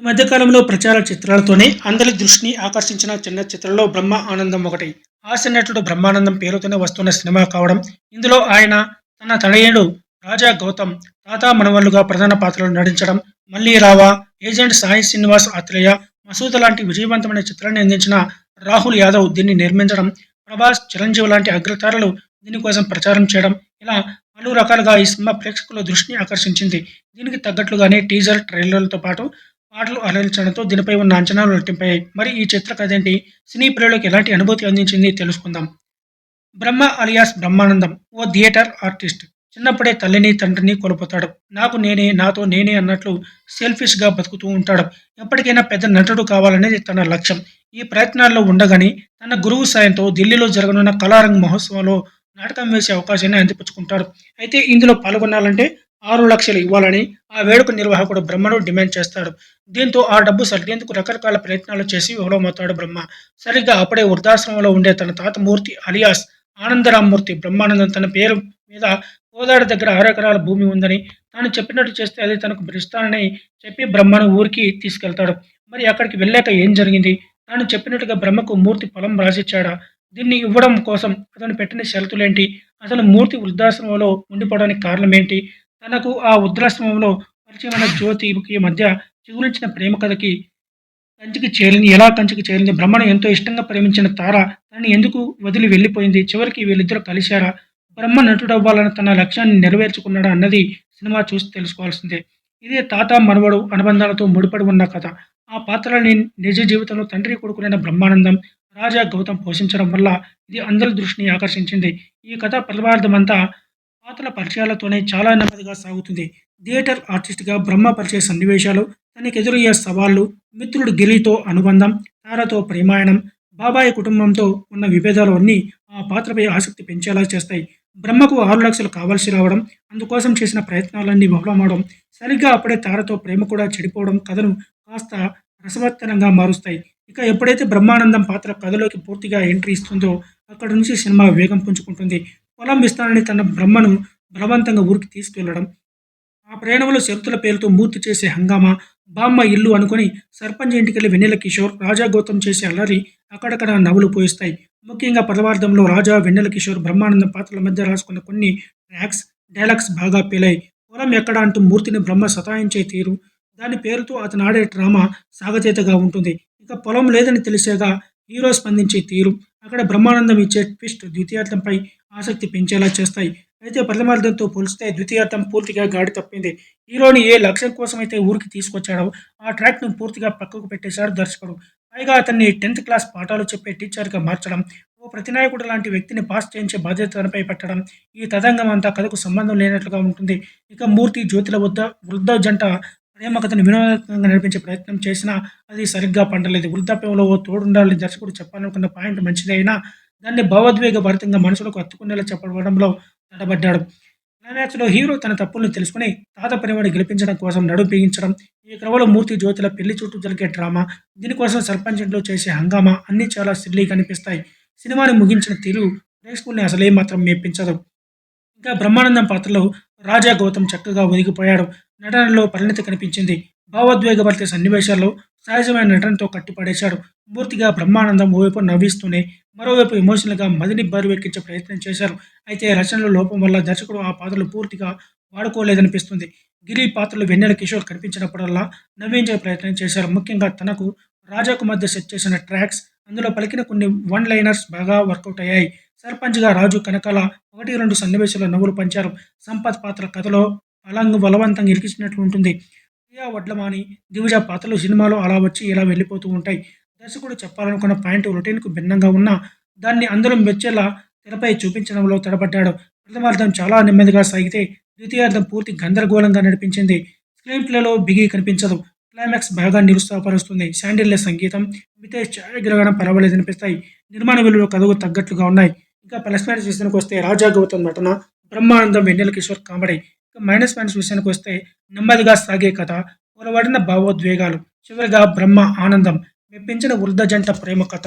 ఈ మధ్యకాలంలో ప్రచార చిత్రాలతోనే అందరి దృష్టిని ఆకర్షించిన చిన్న చిత్రంలో బ్రహ్మ ఆనందం ఒకటి. హాస్య నటుడు బ్రహ్మానందం పేరుతోనే వస్తున్న సినిమా కావడం ఇందులో ఆయన తన తనయుడు రాజా గౌతమ్ తాత మనవళ్ళుగా ప్రధాన పాత్రలు నటించడం మళ్ళీ రావా ఏజెంట్ సాయి శ్రీనివాస్ ఆత్రేయ మసూద లాంటి విజయవంతమైన చిత్రాన్ని అందించిన రాహుల్ యాదవ్ దీన్ని నిర్మించడం ప్రభాస్ చిరంజీవి లాంటి అగ్రతారలు దీనికోసం ప్రచారం చేయడం ఇలా పలు రకాలుగా ఈ సినిమా ప్రేక్షకుల దృష్టిని ఆకర్షించింది. దీనికి తగ్గట్లుగానే టీజర్ ట్రైలర్లతో పాటు పాటలు అలరించడంతో దీనిపై ఉన్న అంచనాలు రెట్టింపాయి మరి ఈ చిత్ర కథ ఏంటి? సినీ ప్రియులకు ఎలాంటి అనుభూతి అందించింది తెలుసుకుందాం. బ్రహ్మ అలియాస్ బ్రహ్మానందం ఓ థియేటర్ ఆర్టిస్ట్. చిన్నప్పుడే తల్లిని తండ్రిని కోల్పోతాడు. నాకు నేనే నాతో నేనే అన్నట్లు సెల్ఫిష్గా బతుకుతూ ఉంటాడు. ఎప్పటికైనా పెద్ద నటుడు కావాలనేది తన లక్ష్యం. ఈ ప్రయత్నాల్లో ఉండగానే తన గురువు సాయంతో ఢిల్లీలో జరగనున్న కళారంగ్ మహోత్సవంలో నాటకం వేసే అవకాశాన్ని అందిపుచ్చుకుంటాడు. అయితే ఇందులో పాల్గొనాలంటే ఆరు లక్షలు ఇవ్వాలని ఆ వేడుక నిర్వాహకుడు బ్రహ్మను డిమాండ్ చేస్తాడు. దీంతో ఆ డబ్బు సరిదేందుకు రకరకాల ప్రయత్నాలు చేసి విఫలమవుతాడు బ్రహ్మ. సరిగ్గా అప్పుడే వృద్ధాశ్రమంలో ఉండే తన తాత మూర్తి అలియాస్ ఆనందరామ్మూర్తి బ్రహ్మానందం తన పేరు మీద కోదాడ దగ్గర ఆరు ఎకరాల భూమి ఉందని తాను చెప్పినట్టు చేస్తే అది తనకు భరిస్తానని చెప్పి బ్రహ్మను ఊరికి తీసుకెళ్తాడు. మరి అక్కడికి వెళ్ళాక ఏం జరిగింది? తాను చెప్పినట్టుగా బ్రహ్మకు మూర్తి పొలం రాసిచ్చాడా? దీన్ని ఇవ్వడం కోసం అతను పెట్టిన షరతులేంటి? అసలు మూర్తి వృద్ధాశ్రమంలో ఉండిపోవడానికి కారణం ఏంటి తనకు ఆ వృద్ధాశ్రమంలో పరిచయమైన జ్యోతికి మధ్య చిగురించిన ప్రేమ కథకి కంచికి చేరింది ఎలా కంచికి చేరింది? బ్రహ్మను ఎంతో ఇష్టంగా ప్రేమించిన తార తనని ఎందుకు వదిలి వెళ్ళిపోయింది? చివరికి వీళ్ళిద్దరూ కలిశారా? బ్రహ్మ నటుడవ్వాలన్న తన లక్ష్యాన్ని నెరవేర్చుకున్నాడా అన్నది సినిమా చూసి తెలుసుకోవాల్సిందే. ఇదే తాత మనవడు అనుబంధాలతో ముడిపడి ఉన్న కథ. ఆ పాత్రలని నిజ జీవితంలో తండ్రి కొడుకునైన బ్రహ్మానందం రాజా గౌతమ్ పోషించడం వల్ల ఇది అందరి దృష్టిని ఆకర్షించింది. ఈ కథ ప్రతిపార్థమంతా పాత్రల పరిచయాలతోనే చాలా నెమ్మదిగా సాగుతుంది. థియేటర్ ఆర్టిస్ట్గా బ్రహ్మ పరిచయ సన్నివేశాలు తనకు ఎదురయ్యే సవాళ్ళు మిత్రుడు గిరితో అనుబంధం తారతో ప్రేమాయణం బాబాయ్ కుటుంబంతో ఉన్న విభేదాలు అన్నీ ఆ పాత్రపై ఆసక్తి పెంచేలా చేస్తాయి. బ్రహ్మకు ఆరు లక్షలు కావాల్సి రావడం అందుకోసం చేసిన ప్రయత్నాలన్నీ విఫలమవడం సరిగ్గా అప్పుడే తారతో ప్రేమ కూడా చెడిపోవడం కథను కాస్త రసవత్తరంగా మారుస్తాయి. ఇక ఎప్పుడైతే బ్రహ్మానందం పాత్ర కథలోకి పూర్తిగా ఎంట్రీ ఇస్తుందో అక్కడి నుంచి సినిమా వేగం పుంజుకుంటుంది. పొలం ఇస్తానని తన బ్రహ్మను బలవంతంగా ఊరికి తీసుకెళ్ళడం ఆ ప్రయాణంలో శరతుల పేరుతో మూర్తి చేసే హంగామా బామ్మ ఇల్లు అనుకుని సర్పంచ్ ఇంటికెళ్ళి వెన్నెల కిషోర్ రాజా గౌతమ్ చేసే అల్లరి అక్కడక్కడ నవ్వులు పోయిస్తాయి. ముఖ్యంగా పదవార్థంలో రాజా వెన్నెల కిషోర్ బ్రహ్మానందం పాత్రల మధ్య రాసుకున్న కొన్ని ట్రాక్స్ డైలాగ్స్ బాగా పేలాయి. పొలం ఎక్కడ అంటూ మూర్తిని బ్రహ్మ సతాయించే తీరు. దాని పేరుతో అతను ఆడే డ్రామా సాగతీతగా ఉంటుంది. ఇక పొలం లేదని తెలిసేగా హీరో స్పందించే తీరు అక్కడ బ్రహ్మానందం ఇచ్చే ట్విస్ట్ ద్వితీయార్థంపై ఆసక్తి పెంచేలా చేస్తాయి. అయితే ప్రథమార్థంతో పోలిస్తే ద్వితీయార్థం పూర్తిగా గాడి తప్పింది. హీరోని ఏ లక్ష్యం కోసం అయితే ఊరికి తీసుకొచ్చాడో ఆ ట్రాక్ను పూర్తిగా పక్కకు పెట్టేశాడు దర్శకుడు. పైగా అతన్ని టెన్త్ క్లాస్ పాఠాలు చెప్పే టీచర్గా మార్చడం ఓ ప్రతినాయకుడు లాంటి వ్యక్తిని పాస్ చేయించే బాధ్యత తనపై పెట్టడం ఈ తదంగం అంతా కథకు సంబంధం లేనట్లుగా ఉంటుంది. ఇక మూర్తి జ్యోతిల వద్ద వృద్ధ జంట ప్రేమకథను వినోదాత్మకంగా నడిపించే ప్రయత్నం చేసినా అది సరిగ్గా పండలేదు. వృద్ధాప్యంలో ఓ తోడుండాలని దర్శకుడు చెప్పాలనుకున్న పాయింట్ మంచిదే అయినా దాన్ని భావోద్వేగ భరితంగా మనసులకు హత్తుకునేలా చెప్పడంలో తడబడ్డాడు. క్లైమాక్స్లో హీరో తన తప్పుల్ని తెలుసుకుని తాత ప్రేమని గెలిపించడం కోసం నడుం బిగించడం ఈ క్రమంలో మూర్తి జ్యోతుల పెళ్ళి చుట్టూ జరిగే డ్రామా దీనికోసం సర్పంచ్ ఇంట్లో చేసే హంగామా అన్నీ చాలా సిల్లీ కనిపిస్తాయి సినిమాని ముగించిన తీరు ప్రేక్షకుల్ని అసలే మాత్రం మెప్పించదు ఇంకా బ్రహ్మానందం పాత్రలో రాజా గౌతమ్ చక్కగా ఒదిగిపోయాడు. నటనలో పరిణతి కనిపించింది. భావోద్వేగభరిత సన్నివేశాల్లో సహజమైన నటనతో కట్టిపడేశాడు. పూర్తిగా బ్రహ్మానందం ఓవైపు నవ్విస్తూనే మరోవైపు ఎమోషనల్గా మదిని బరువెక్కించే ప్రయత్నం చేశారు. అయితే రచనలో లోపం వల్ల దర్శకుడు ఆ పాత్రలు పూర్తిగా వాడుకోలేదనిపిస్తుంది. గిరి పాత్రలు వెన్నెల కిషోర్ కనిపించినప్పుడల్లా నవ్వించే ప్రయత్నం చేశారు. ముఖ్యంగా తనకు రాజాకు మధ్య సెట్ చేసిన ట్రాక్స్ అందులో పలికిన కొన్ని వన్ లైనర్స్ బాగా వర్కౌట్ అయ్యాయి. సర్పంచ్గా రాజు కనకాల ఒకటి రెండు సన్నివేశాల నవ్వులు పంచారు. సంపత్ పాత్ర కథలో అలంగు బలవంతంగా ఇరికించినట్లు ఉంటుంది ప్రియా వడ్లమాని దివిజ పాత్రలు సినిమాలో అలా వచ్చి ఇలా వెళ్ళిపోతూ ఉంటాయి. దర్శకుడు చెప్పాలనుకున్న పాయింట్ రొటీన్కు భిన్నంగా ఉన్నా దాన్ని అందరం మెచ్చేలా తెరపై చూపించడంలో తడబడ్డాడు. ప్రథమార్థం చాలా నెమ్మదిగా సాగితే ద్వితీయార్థం పూర్తి గందరగోళంగా నడిపించింది. స్క్రీన్ ప్లేలో బిగి కనిపించదు. క్లైమాక్స్ బాగా నిరుత్సాహపరుస్తుంది. శాండిల్ల సంగీతం మితే ఛాయాగ్రహణం పర్వాలేదు అనిపిస్తాయి. నిర్మాణ విలువలు కథకు తగ్గట్లుగా ఉన్నాయి. ఇంకా ప్లస్ సీజన్కి వస్తే రాజా గౌతమ్ నటన Brahmanandam Vennela Kishore comedy. Minus minus విషయానికి వస్తే నెమ్మదిగా సాగే కథ పొలబడిన భావోద్వేగాలు చివరిగా బ్రహ్మ ఆనందం మెప్పించిన వృద్ధ జంట ప్రేమ కథ.